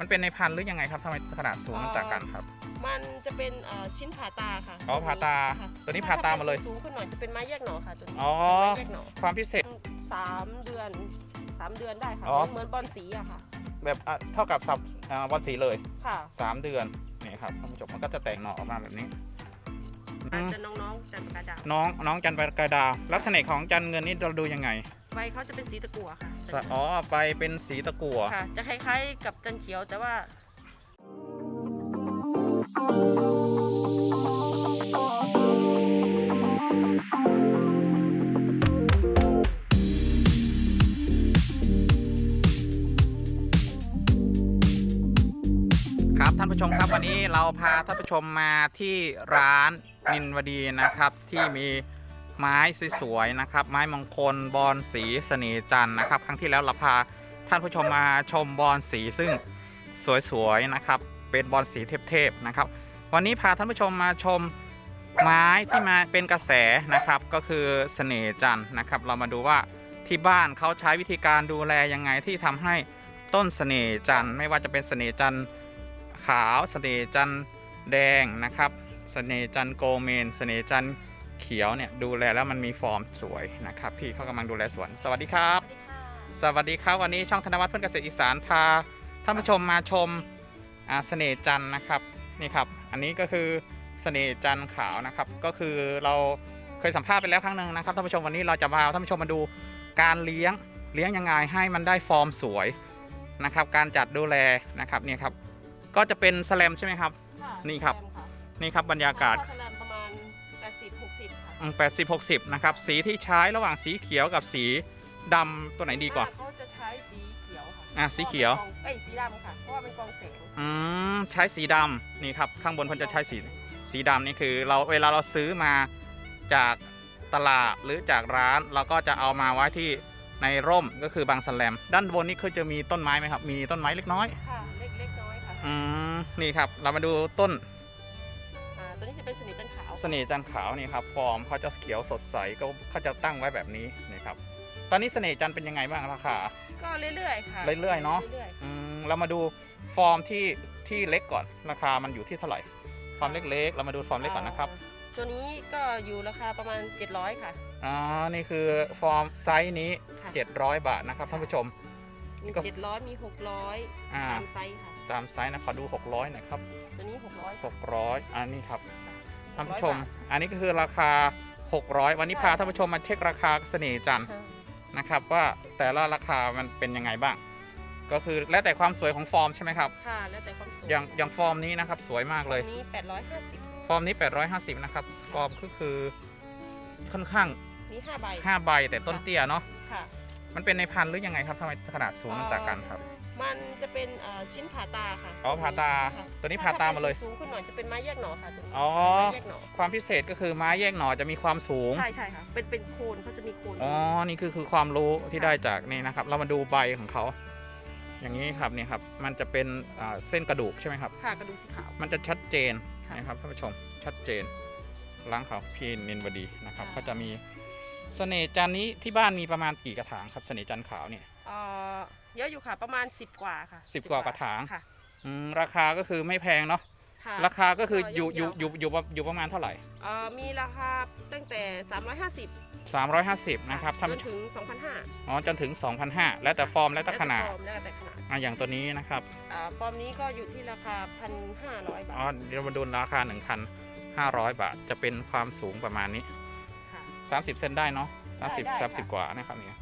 มันเป็นในพันธุ์หรือยังไงครับทำไมขนาดสูงมันต่างกันครับ มันจะเป็นเอ่อชิ้นผ่าตาค่ะอ๋อผ่าตาค่ะตัวนี้ผ่าตามาเลยถ้ป็นสูงขึ้นหน่อยจะเป็นไม้แยกหน่อค่ะตัวนี้อ๋อ ไม้แยกหน่อความพิเศษ สามเดือนสามเดือนได้ค่ะอ๋อ เหมือนบอลสีอะค่ะ แบบอะเท่ากับสับอ่าวันสีเลย ค่ะ 3 เดือนนี่ครับท่านผู้ชมมันก็จะแตกหน่อออกมาแบบนี้อือาจมจะน้องๆจันทร์ประกาดาวน้องน้องจันปากระดาลักษณะของจันเงินนี่เราดูยังไง ใบเขาจะเป็นสีตะกั่วค่ะสะอ๋อไปเป็นสีตะกั่วค่ะ จะคล้ายๆกับจันเขียวแต่ว่า ครับท่านผู้ชมครับวันนี้เราพาท่านผู้ชมมาที่ร้านนินวดีนะครับที่มี ไม้สวยๆนะครับ ไม้มงคลบอนสีเสน่จันทร์นะครับ ครั้งที่แล้วเราพาท่านผู้ชมมาชมบอนสีซึ่งสวยๆนะครับ เป็นบอนสีเทพๆนะครับ วันนี้พาท่านผู้ชมมาชมไม้ที่มาเป็นกระแสนะครับ ก็คือเสน่จันทร์นะครับ เรามาดูว่าที่บ้านเขาใช้วิธีการดูแลยังไงที่ทำให้ต้นเสน่จันทร์ไม่ว่าจะเป็นเสน่จันทร์ขาวเสน่จันทร์แดงนะครับเสน่จันทร์โกเมนเสน่จันทร์ เขียวเนี่ยดูแลแล้วมันมีฟอร์มสวยนะครับพี่เขากำลังดูแลสวน สวัสดีครับ สวัสดีครับวันนี้ช่องธนวัฒน์เพื่อนเกษตรอีสานพาท่านผู้ชมมาชมอ่าเสน่ห์จันทร์นะครับนี่ครับ อันนี้ก็คือเสน่ห์จันทร์ขาวนะครับ ก็คือเราเคยสัมภาษณ์ไปแล้วครั้งหนึ่งนะครับท่านผู้ชมวันนี้เราจะมาท่านผู้ชมมาดูการเลี้ยงเลี้ยงยังไงให้มันได้ฟอร์มสวยนะครับ การจัดดูแลนะครับเนี่ยครับ ก็จะเป็นสแลมใช่ไหมครับค่ะนี่ครับแซมะนี่ครับบรรยากาศ 60ค่ะอืม80 60 นะครับ สีที่ใช้ระหว่างสีเขียวกับสีดำตัวไหนดีกว่าเขาจะใช้สีเขียวค่ะอะสีเขียว พราะาเป็นกองเอ้ยสีดำค่ะ เพราะว่าเป็นกองแสงอืมใช้สีดำนี่ครับ ข้างบนเพิ่นจะใช้สีสีดำนี่คือ เราเวลาเราซื้อมาจากตลาดหรือจากร้าน เราก็จะเอามาไว้ที่ในร่มก็คือบางสแลม ด้านบนนี่คือจะมีต้นไม้ไหมครับ มีต้นไม้เล็กน้อยค่ะเล็กเล็กน้อยค่ะอืมนี่ครับ เรามาดูต้น อ่าตัวนี้จะเป็นสนิทจันทร์ขาว เสน่ห์จันทร์ขาวนี่ครับฟอร์มเขาจะเขียวสดใสก็เขาจะตั้งไว้แบบนี้นี่ครับตอนนี้เสน่ห์จันทร์เป็นยังไงบ้างราคาก็เรื่อยๆค่ะเรื่อยๆเนอะเรื่อยอืมเรามาดูฟอร์มที่ที่เล็กก่อนราคามันอยู่ที่เท่าไหร่ฟอร์มเล็กๆ เรามาดูฟอร์มๆเล็กก่อนนะครับาตัวนี้ก็อยู่ราคาประมาณ 700 ค่ะอ๋อนี่คือฟอร์มไซส์นี้ค่ะ700 บาทนะครับท่านผู้ชมมีก็700 มี 600อ่าตามไซส์ค่ะ ตามไซส์นะขอดู 600หน่อยครับ ตัวนี้ 600 600อันนี้ครับ ท่านผู้ชมบาทอันนี้ก็คือราคา 600 วันนี้พาท่านผู้ชมมาเช็คราคาเสน่ห์จันทร์ค่ะนะครับว่าแต่ละราคามันเป็นยังไงบ้าง ก็คือแล้วแต่ความสวยของฟอร์มใช่ไหมครับค่ะแล้วแต่ความสูงอย่างอย่างฟอร์มนี้นะครับสวยมากเลยตัวนี้850 ฟอร์มนี้ 850นะครับฟอร์มก็คือค่อนข้างนี่5ใบ5ใบแต่ต้นเตี้ยเนาะค่ะมันเป็นในพันธุ์หรือยังไงครับทำไมขนาดสูงมันต่างกันครับ มันจะเป็นเอ่อชิ้นผ่าตาค่ะอ๋อผ่าตาค่ะตัวนี้ผ่าตามาเลยถ้ป็นสูงขึ้นหน่อยจะเป็นไม้แยกหน่อค่ะตัวนี้อ๋อไม้แยกหน่อความพิเศษก็คือไม้แยกหน่อจะมีความสูงใช่ใช่ค่ะเป็นเป็นโคนเขาจะมีโคนอ๋อนี่คือคือความรู้ที่ได้จากนี่นะครับ เรามาดูใบของเขาอย่างนี้ครับนี่ครับมันจะเป็นอ่าเส้นกระดูกใช่ไหมครับค่ะกระดูกสีขาวมันจะชัดเจนค่ะนะครับท่านผู้ชมชัดเจนล้างเขาพี่นินวดีนะครับค่ะก็จะมีเสน่ห์จันทร์นี้ที่บ้านมีประมาณกี่กระถางครับเสน่ห์จันทร์ขาวเนี่ย เอ่อเยอะอยู่ค่ะ ประมาณ 10 กว่าค่ะสิบกว่ากระถาง ค่ะอืมราคาก็คือไม่แพงเนาะค่ะ ราคาก็คืออยู่ก็อยู่ย่อมๆอยู่อยู่ประอยู่ประมาณเท่าไหร่ เอ่อมีราคาตั้งแต่ 350 350 นะครับท่านจผู้นชมถึง 2,500อ๋อจนถึง 2,500 แล้วแต่ฟอร์มแล้วแต่ขนาดฟอร์มแล้วแต่ขนาดอะอย่างตัวนี้นะครับอ่าฟอร์มนี้ก็อยู่ที่ราคา 1,500 บาอ๋อทเดี๋ยวมาดูราคา 1,500 บาท จะเป็นความสูงประมาณนี้ ค่ะ 30 เซนได้เนาะได้ได้30ค่ะ 30 กว่านะครับเนี่ย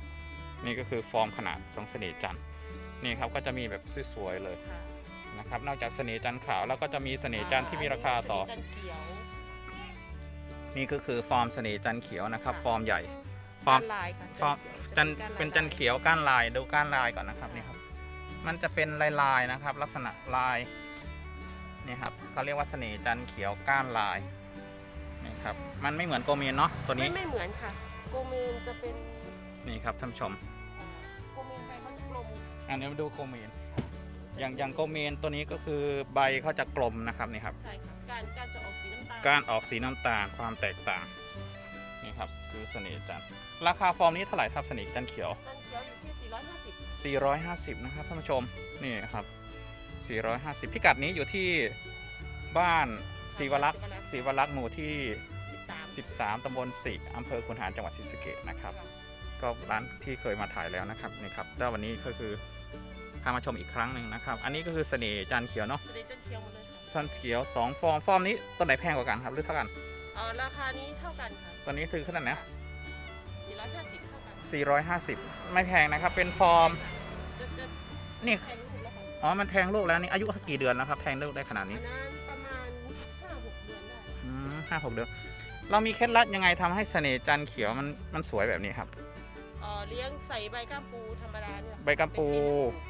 นี่ก็คือฟอร์มขนาดของเสน่ห์จันทร์นี่ครับก็จะมีแบบสวยๆเลยค่ะนะครับนอกจากเสน่ห์จันทร์ขาวแล้วก็จะมีเสน่ห์จันทร์ที่มีราคาต่อ เสน่ห์จันทร์เขียวนี่ก็คือฟอร์มเสน่ห์จันทร์เขียวนะครับค่ะฟอร์มใหญ่ฟอร์ม ก้านลายค่ะฟอร์มจันทร์ก้าลายเป็นจันทร์เขียวก้านลายดูก้านลายก่อนนะครับนี่ครับ มันจะเป็นลายลายๆนะครับ ลักษณะลายนี่ครับเขาเรียกว่าเสน่ห์จันทร์เขียวก้านลายนี่ครับมันไม่เหมือนโกเมนเนาะตัวไม่นี้ไม่เหมือนค่ะ โกเมนจะเป็นนี่ครับท่านผู้ชม อันนี้มาดูโกเมน อย่างอย่างโกเมนตัวนี้ก็คือใบเขาจะกลมนะครับนี่ครับ ใช่ค่ะการการจะออกสีน้ำตาลการออกสีน้ำตาลความแตกต่างนี่ครับคือเสน่ห์จันทร์ราคาฟอร์มนี้เท่าไหร่ครับเสน่ห์จันทร์เขียวจันทร์เขียวอยู่ที่ 450 450 นะครับท่านผู้ชมนี่ครับ 450 พิกัดนี้อยู่ที่บ้านศรีวรักษ์ศรีวรักษ์หมู่ที่ 13 13 ตำบลสิอำเภอคุนหารจังหวัดศรีสะเกษนะครับ ก็ร้านที่เคยมาถ่ายแล้วนะครับนี่ครับแต่วันนี้ก็คือ พามาชมอีกครั้งหนึ่งนะครับ อันนี้ก็คือเสน่ห์จันทร์เขียวเนาะสเตจนเคียวหมดเลยซันเขียว2ฟอร์มฟอร์มนี้ตัวไหนแพงกว่ากันครับหรือเท่ากันเออราคานี้เท่ากันค่ะตัวนี้คือขนาดไหน450เท่ากัน450ไม่แพงนะครับ เป็นฟอร์มจะจะนี่แพงที่สุดแล้วค่ะอ๋อมันแทงลูกแล้วนี่อายุกี่เดือนแล้วครับแทงลูกได้ขนาดอันี้นนั้นประมาณ5-6เดือนได้อืมห้าหกเดือนเรามีเคล็ดลับยังไงทำให้เสน่ห์จันทร์เขียวมันมันสวยแบบนี้ครับเอ่อเลี้ยงใส่ใบก้ามปูธรรมดาเนี่ยใบกัมปู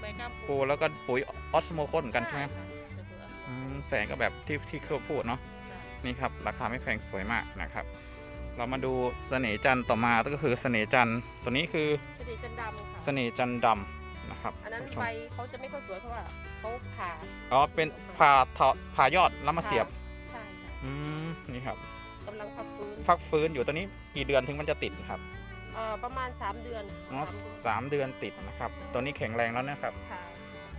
ใบก้ามปูปูแล้วก็ปุ๋ยออสโมโคสเหมือนกันใช่ไหมค่ะใส่ปุ๋ยออสโมอืมแสงก็แบบที่ที่เคยพูดเนาะใช่นี่ครับ ราคาไม่แพงสวยมากนะครับ เรามาดูเสน่ห์จันทร์ต่อมาก็คือเสน่ห์จันทร์ตัวนี้คือเสน่ห์จันทร์ดำค่ะเสน่ห์จันทร์ดำนะครับอันนั้นท่าผู้ชมใบเขาจะไม่ค่อยสวยเพราะว่าเขาผ่าอ๋อเป็นผ่าถอดผ่ายอดแล้วมาเสียบใช่ค่ะอืมนี่ครับกำลังพักฟื้นฟักฟื้นอยู่ตัวนี้กี่เดือนถึงมันจะติดครับเอ่อประมาณ 3 เดือนอ๋อสามเดือนสามเดือนติดนะครับ ตัวนี้แข็งแรงแล้วนะครับ ค่ะ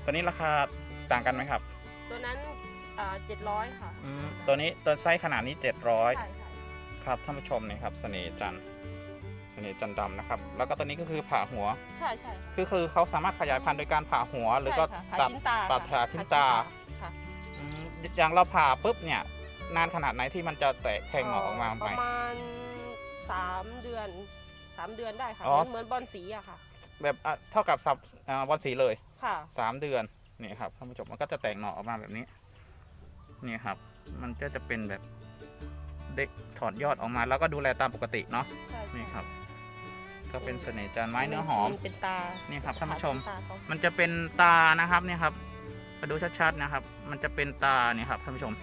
ตัวนี้ราคาต่างกันไหมครับตัวนั้นเจ็ดร้อยค่ะอืมตัวนี้ตัวไซส์ขนาดนี้ใช่700 ใช่ครับท่านผู้ชมนี่ครับเสน่ห์จันทร์เสน่ห์จันทร์ดำนะครับ แล้วก็ตัวนี้ก็คือผ่าหัวใช่ใช่ค่ะ คือคือเขาสามารถขยายพันธุ์โดยการผ่าหัว หรือก็ใช่ค่ะตัดผ่าชิ้นตาตัดค่ะผ่าชิ้นตาค่ะ อืมอย่างเราผ่าปุ๊บเนี่ยนานขนาดไหนที่มันจะแตกแทงหน่อออกมาปใหม่ระมาณ 3 เดือน 3เดือนได้ค่ะอ๋อเหมือนบอลสีอะค่ะ แบบอะเท่ากับสับอ่าวันสีเลยค่ะ3เดือนนี่ครับท่านผู้ชมมันก็จะแตกหน่อออกมาแบบนี้นี่ครับ มันก็จะเป็นแบบเด็กถอดยอดออกมา แล้วก็ดูแลตามปกติเนาะใช่ใช่นี่ครับ ก็เป็นเสน่ห์จันทร์ไม้เนื้อหอมเป็นตานี่ครับท่านผู้ชม ตาเขามันจะเป็นตานะครับเนี่ยครับมาดูชัดๆนะครับ มันจะเป็นตาเนี่ยครับท่านผู้ชม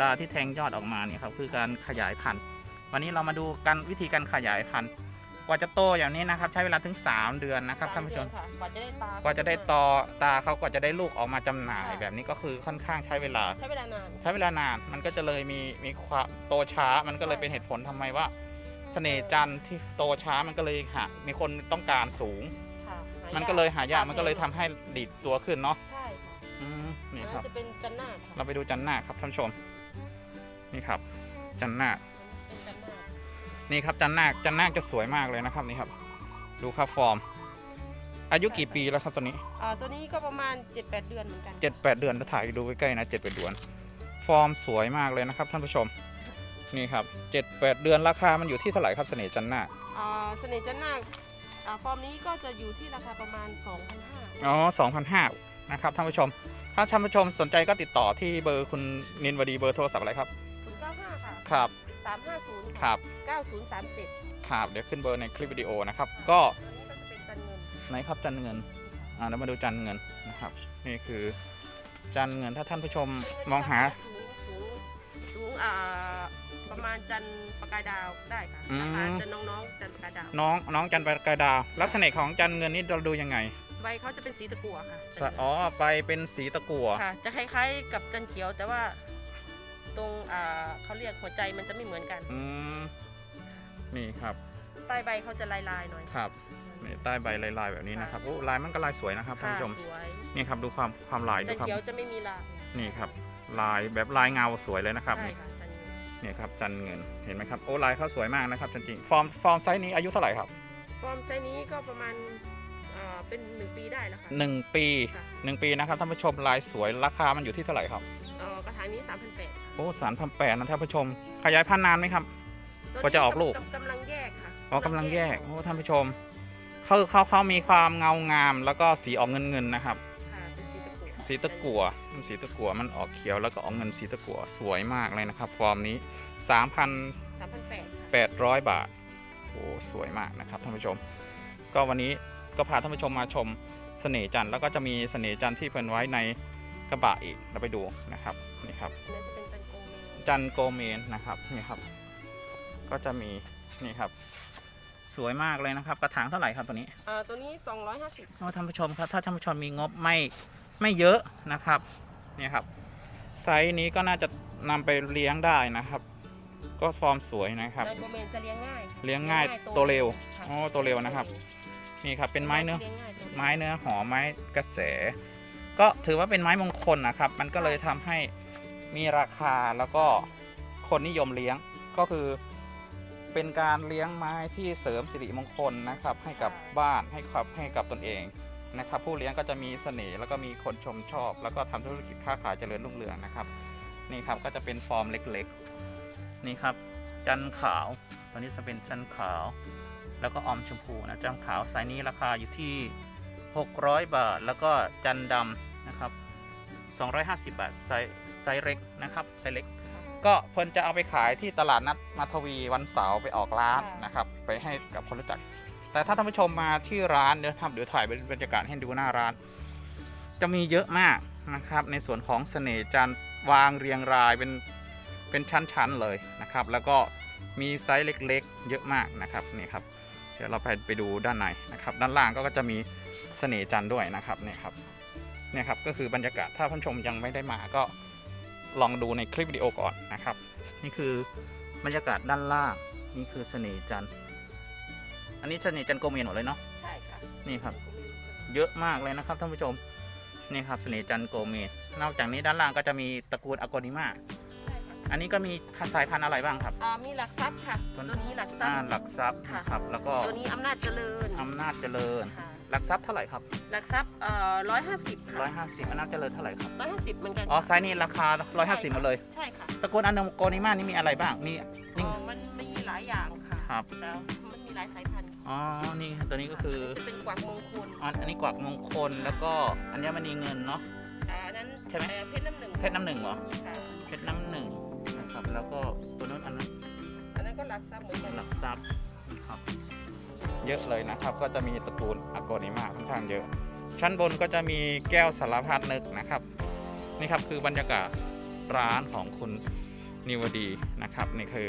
ตาที่แทงยอดออกมาเนี่ยครับคือการขยายพันธุ์ วันนี้เรามาดูกันวิธีการขยายพันธุ์ กว่าจะโตอย่างนี้นะครับ ใช้เวลาถึง 3 เดือนนะครับท่านผู้ชมสเดือค่ะกว่าจะได้ตากว่าจะได้ตอตาเขากว่าจะได้ลูกออกมาจำหน่ายใช่แบบนี้ก็คือค่อนข้างใช้เวลา ใช้เวลานานใช้เวลานานมันก็จะเลยมีมีความโตช้ามันก็เลยเป็นเหตุผลทำไมว่าเสน่ห์จันทร์ที่โตช้ามันก็เลยหามีคนต้องการสูงค่ะหามันก็เลยหายากค่ะมันก็เลยทำให้ดีดตัวขึ้นเนาะใช่ค่ะอืมนี่อันคนั้รับนจะเป็นจันนาคค่ะเราไปดูจันนาคครับท่านผู้ชม นี่ครับ จันนา นี่ครับจันนาคจันนาคจะสวยมากเลยนะครับนี่ครับ ดูครับฟอร์ม อายุกี่ปีแล้วครับตัวนี้อ่าตัวนี้ก็ประมาณ 7-8 เดือนเหมือนกัน เจ็ดแปดเดือนถ้าถ่ายดูใกล้ๆนะเจ็ดแปดเดือน ฟอร์มสวยมากเลยนะครับ ท่านผู้ชมนี่ครับเจ็ดแปดเดือนราคามันอยู่ที่เท่าไหร่ครับเสน่ห์จันนาคอ่าเสน่ห์จันนาคอ่าฟอร์มนี้ก็จะอยู่ที่ราคาประมาณ 2,500อ๋อสองพันห้านะครับท่านผู้ชม ถ้าท่านผู้ชมสนใจก็ติดต่อที่เบอร์คุณนินวดีเบอร์โทรศัพท์อะไรครับ095ค่ะ ครับ 350ครัค่ะบ9037ครับเดี๋ยวขึ้นเบอร์ในคลิปวิดีโอนะครับ ก็ตัวนี้ก็จะเป็นจันเงินไหนครับจันเงินอ่าเรามาดูจันเงินนะครับ นี่คือจันเงินถ้าท่านผู้ชมมองหา สูงสูงสูงอ่าประมาณจันประกายดาวได้ค่ะอืม ราคาจะน้องๆจันประกายดาวน้องน้องจันประกายดาว ลักษณะของจันเงินนี่เราดูยังไงใบเขาจะเป็นสีตะกั่วค่ะสะอ๋อไปเป็นสีตะกั่วค่ะ จะคล้ายๆกับจันเขียวแต่ว่า ตรงอ่าเขาเรียกหัวใจมันจะไม่เหมือนกัน อืมนี่ครับใต้ใบเขาจะลายๆหน่อยครับนี่ใต้ใบลายๆแบบนี้นะครับโอ้ลายมันก็ลายสวยนะครับท่านค่ะผู้ชมสวยนี่ครับดูความความลายจัดูนครับเขียวจะไม่มีลายนี่ครับ ลายแบบลายเงาสวยเลยนะครับใช่นี่ค่ะจันเงินนี่ครับจันเงินเห็นไหมครับโอ้ลายเขาสวยมากนะครับจริงๆฟอร์มฟอร์มไซส์นี้อายุเท่าไหร่ครับ ฟอร์มไซส์นี้ก็ประมาณอ่าเป็นหนึ่งปีได้แล้วค่ะหนึ่งปี ค่ะหนึ่งปีนะครับท่านผู้ชมลายสวยราคามันอยู่ที่เท่าไหร่ครับ เอ่อกระถางนี้3,800 โอ้สารพันแปดนะท่านผู้ชม ขยายพันธุ์นานไหมครับ กว่าจะออกลูกกำลังแยกค่ะอ๋อกำลังแยกโอ้ท่านผู้ชมเขาเขาเขามีความเงางาม แล้วก็สีออกเงินเงินๆนะครับค่ะเป็นสีตะกั่วสีตะกั่วมันสีตะกั่วมันออกเขียวแล้วก็ออกเงินสีตะกั่วสวยมากเลยนะครับ ฟอร์มนี้3,800 3,800ค่ะบาทโอ้สวยมากนะครับท่านผู้ชม ก็วันนี้ก็พาท่านผู้ชมมาชมเสน่ห์จันทร์แล้วก็จะมีเสน่ห์จันทร์ที่เพิ่นไว้ในกระบะอีกเราไปดูนะครับนี่ครับอันนี้ จะเป็นจันโกเมจันโกเมนนะครับนี่ครับ ก็จะมีนี่ครับ สวยมากเลยนะครับ กระถางเท่าไหร่ครับตัวนี้อ่าตัวนี้ 250โอ้ท่านผู้ชมครับถ้าท่านผู้ชมมีงบไม่ไม่เยอะนะครับเนี่ยครับไซส์นี้ก็น่าจะนำไปเลี้ยงได้นะครับ ก็ฟอร์มสวยนะครับ จันโกเมนจะเลี้ยงง่ายเลี้ยงง่ายโตเร็วค่ะอ๋อโตเร็วนะครับ นี่ครับเป็นไม้เนื้อ ลี้ยงง่ายโตเร็ว ไม้เนื้อหอมไม้กระแส ก็ถือว่าเป็นไม้มงคลนะครับ มันก็เลยทำให้ มีราคาแล้วก็คนนิยมเลี้ยงก็คือเป็นการเลี้ยงไม้ที่เสริมสิริมงคลนะครับ ให้กับบ้านให้กับให้กับตนเองนะครับ ผู้เลี้ยงก็จะมีเสน่ห์แล้วก็มีคนชมชอบ แล้วก็ทำธุรกิจค้าขายเจริญรุ่งเรืองนะครับนี่ครับก็จะเป็นฟอร์มเล็กๆ นี่ครับ จันขาวตัวนี้จะเป็นจันขาว แล้วก็ออมชมพูนะจันขาวไซส์นี้ราคาอยู่ที่ 600 บาท แล้วก็จันดำนะครับ 250 บาทไซส์ไซส์เล็กนะครับไซส์เล็ก ก็เพิ่นจะเอาไปขายที่ตลาดนัดมาทวีวันเสาร์ไปออกร้านนะครับ ไปให้กับคนรู้จัก แต่ถ้าท่านผู้ชมมาที่ร้านเดี๋ยวทำเดี๋ยวถ่ายเป็นบรรยากาศให้ดูหน้าร้าน จะมีเยอะมากนะครับ ในส่วนของเสน่ห์จันทร์วางเรียงรายเป็นเป็นชั้นๆเลยนะครับ แล้วก็มีไซส์เล็กๆ เยอะมากนะครับนี่ครับเดี๋ยวเราไปไปดูด้านในนะครับ ด้านล่างก็จะมีเสน่ห์จันทร์ด้วยนะครับเนี่ยครับ เนี่ยครับก็คือบรรยากาศถ้าท่านผู้ชมยังไม่ได้มาก็ลองดูในคลิปวิดีโอก่อนนะครับ นี่คือบรรยากาศด้านล่างนี่คือเสน่ห์จันทร์อันนี้เสน่ห์จันทร์โกเมียนหมดเลยเนาะใช่ค่ะนี่ครับ เยอะมากเลยนะครับท่านผู้ชมนี่ครับเสน่ห์จันทร์โกเมดนอกจากนี้ด้านล่างก็จะมีตระกูลอโกนิมาใช่ค่ะอันนี้ก็มีสายพันธุ์อะไรบ้างครับอ่ามีหลักทรัพย์ค่ะตัวตัวนี้หลักทรัพอ่าย์หลักทรัพย์ค่ะนะครับ แล้วก็ตัวนี้อำนาจเจริญอำนาจเจริญค่ะ หลักทรัพย์เท่าไหร่ครับหลักทรัพย์เอ่อร้อยห้าสิบค่ะ150อำนาจเจริญเท่าไหร่ครับ ร้อยห้าสิบเหมือนกันอ๋อไซส์นี้ราคา150หมดเลย ใช่ค่ะตระกูลอโกนิมานี่มีอะไรบ้าง มีอ๋นี่อมันมีหลายอย่างค่ะครับ แล้วมันมีหลายสายพันธุ์อ๋อ นี่ตัวนี้ก็คือ จะเป็นกวักมงคลอันอันนี้กวักมงคล แล้วก็อัญมณีเงินเนาะ อ่าอันนั้นใช่ไหม เอ่อเพชรน้ำหนึ่งเพชรน้ำหนึ่งเหรอ ค่ะเพชรน้ำหนึ่งนะครับ แล้วก็ตัวนู้นอันนั้นอันนั้นก็หลักทรัพย์เหมือนกันหลักทรัพย์นะครับ เยอะเลยนะครับ ก็จะมีตระกูลอโกนิมาค่อนข้างเยอะ ชั้นบนก็จะมีแก้วสารพัดนึกนะครับ นี่ครับคือบรรยากาศร้านของคุณนิวดีนะครับ นี่คือ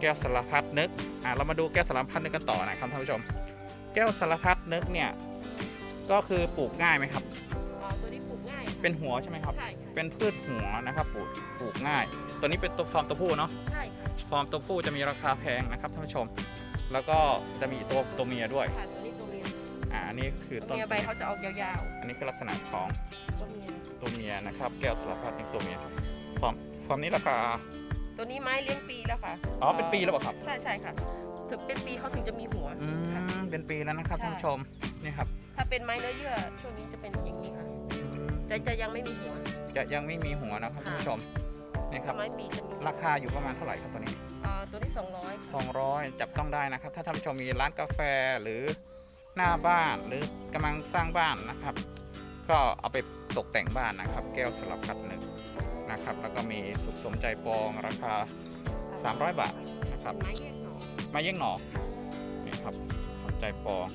แก้วสารพัดนึกอะเรามาดูแก้วสารพัดนึกกันต่อนะครับท่านผู้ชม แก้วสารพัดนึกเนี่ยก็คือปลูกง่ายไหมครับอ๋อตัวนี้ปลูกง่าย เป็นหัวใช่ไหมครับ ใช่ค่ะเป็นพืชหัวนะครับปลูกปลูกง่าย ตัวนี้เป็นตัวฟอร์มตัวผู้เนาะใช่ค่ะฟอร์มตัวผู้จะมีราคาแพงนะครับท่านผู้ชม แล้วก็จะมีตัวตัวเมียด้วยค่ะตัวนี้ตัวเมียอ่าอันนี้คือตัวต้นเมียใบเขาจะออกยาวอันนี้คือลักษณะของๆตัวเมียตัวเมียนะครับ แก้วสลับพัดนี่ตัวเมียฟอร์มฟอร์มนี้ราคาตัวนี้ไม้เลี้ยงปีแล้วค่ะอ๋อเป็นปีแล้วเหรอครับ ใช่ใช่ค่ะถึงเป็นปีเขาถึงจะมีหัวอืค่ะ มเป็นปีแล้วนะครับใช่ ท่านผู้ชมนี่ครับถ้าเป็นไม้เนื้อเยื่อช่วงนี้จะเป็นอย่างนี้ค่ะแต่จะยังไม่มีหัว จะยังไม่มีหัวนะครับท่านผู้ชมนี่ครับ ไม้ปีจะมีราคาอยู่ประมาณเท่าไหร่ครับตัวนี้อ่าตัวที่ 200 200 จับต้องได้นะครับ ถ้าท่านผู้ชมมีร้านกาแฟหรือหน้าบ้านหรือกำลังสร้างบ้านนะครับ ก็เอาไปตกแต่งบ้านนะครับ แก้วสลับพัดหนึ่งนะครับ แล้วก็มีสุขสมใจปองราคา 300 บาทนะครับไม้แยกหน่อมาเยี่ยงหนอนี่ครับสุขสมใจปอง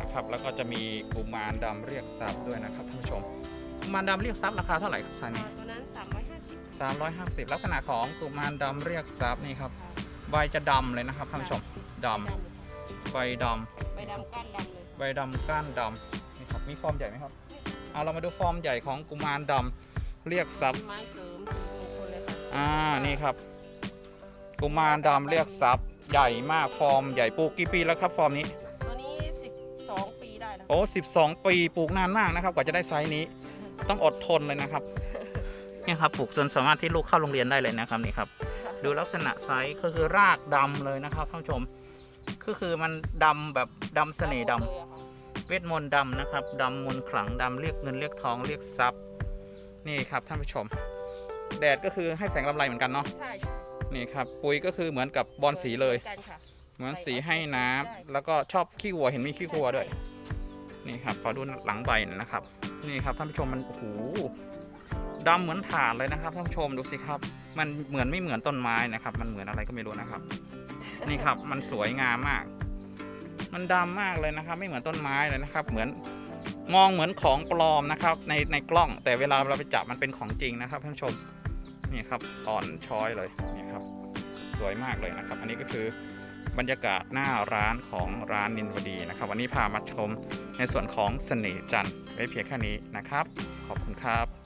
นะครับ แล้วก็จะมีกุมารดำเรียกทรัพย์ด้วยนะครับท่านผู้ชมกุมารดำเรียกทรัพย์ราคาเท่าไหร่ครับท่านอ่านี้ตัวนั้น350 350 ลักษณะของกุมารดำเรียกทรัพย์นี่ครับค่ะ ใบจะดำเลยนะครับท่านผู้ชมดำใบดำใบดำก้านดำเลยใบดำก้านดำนี่ครับมีฟอร์มใหญ่ไหมครับเอาเรามาดูฟอร์มใหญ่ของกุมารดำเรียกทรัพย์ไม้เสริมสีมงคลเลยค่ะอ่านี่ครับ กุมารดำเรียกทรัพย์ใหญ่มากฟอร์มใหญ่ปลูกกี่ปีแล้วครับฟอร์มนี้ตัวนี้ 12 ปีได้แล้วโอ้12 ปีปลูกนานมากนะครับ กว่าจะได้ไซส์นี้ ต้องอดทนเลยนะครับเนี่ยครับปลูกจนสามารถที่ลูกเข้าโรงเรียนได้เลยนะครับนี่ครับ ดูลักษณะไซส์ก็คือรากดำเลยนะครับท่านผู้ชม ก็คือมันดำแบบดำเสน่ห์ดำเลยอะค่ะเวทมนต์ดำนะครับดำมนต์ขลังดำเรียกเงินเรียกทองเรียกทรัพย์ นี่ครับท่านผู้ชม แดดก็คือให้แสงลำไรเหมือนกันเนาะใช่ใช่นี่ครับปุ๋ยก็คือเหมือนกับบอลสีเลยหมือนกันค่ะ เหมือนสีให้น้ำแล้วก็ชอบขี้วัวเห็นมีขี้วัวด้วย นี่ครับขอดูหลังใบหน่อยนะครับ นี่ครับท่านผู้ชมมันโอ้โห ดำเหมือนถ่านเลยนะครับท่านผู้ชมดูสิครับ มันเหมือนไม่เหมือนต้นไม้นะครับ มันเหมือนอะไรก็ไม่รู้นะครับ นี่ครับมันสวยงามมาก มันดำมากเลยนะครับ ไม่เหมือนต้นไม้เลยนะครับ เหมือนมองเหมือนของปลอมนะครับ ในในกล้อง แต่เวลาเราไปจับมันเป็นของจริงนะครับท่านผู้ชมนี่ครับอ่อนช้อยเลยนี่ครับ สวยมากเลยนะครับ อันนี้ก็คือบรรยากาศหน้าร้านของร้านนินวดีนะครับ วันนี้พามาชมในส่วนของเสน่ห์จันทร์ไว้เพียงแค่นี้นะครับ ขอบคุณครับ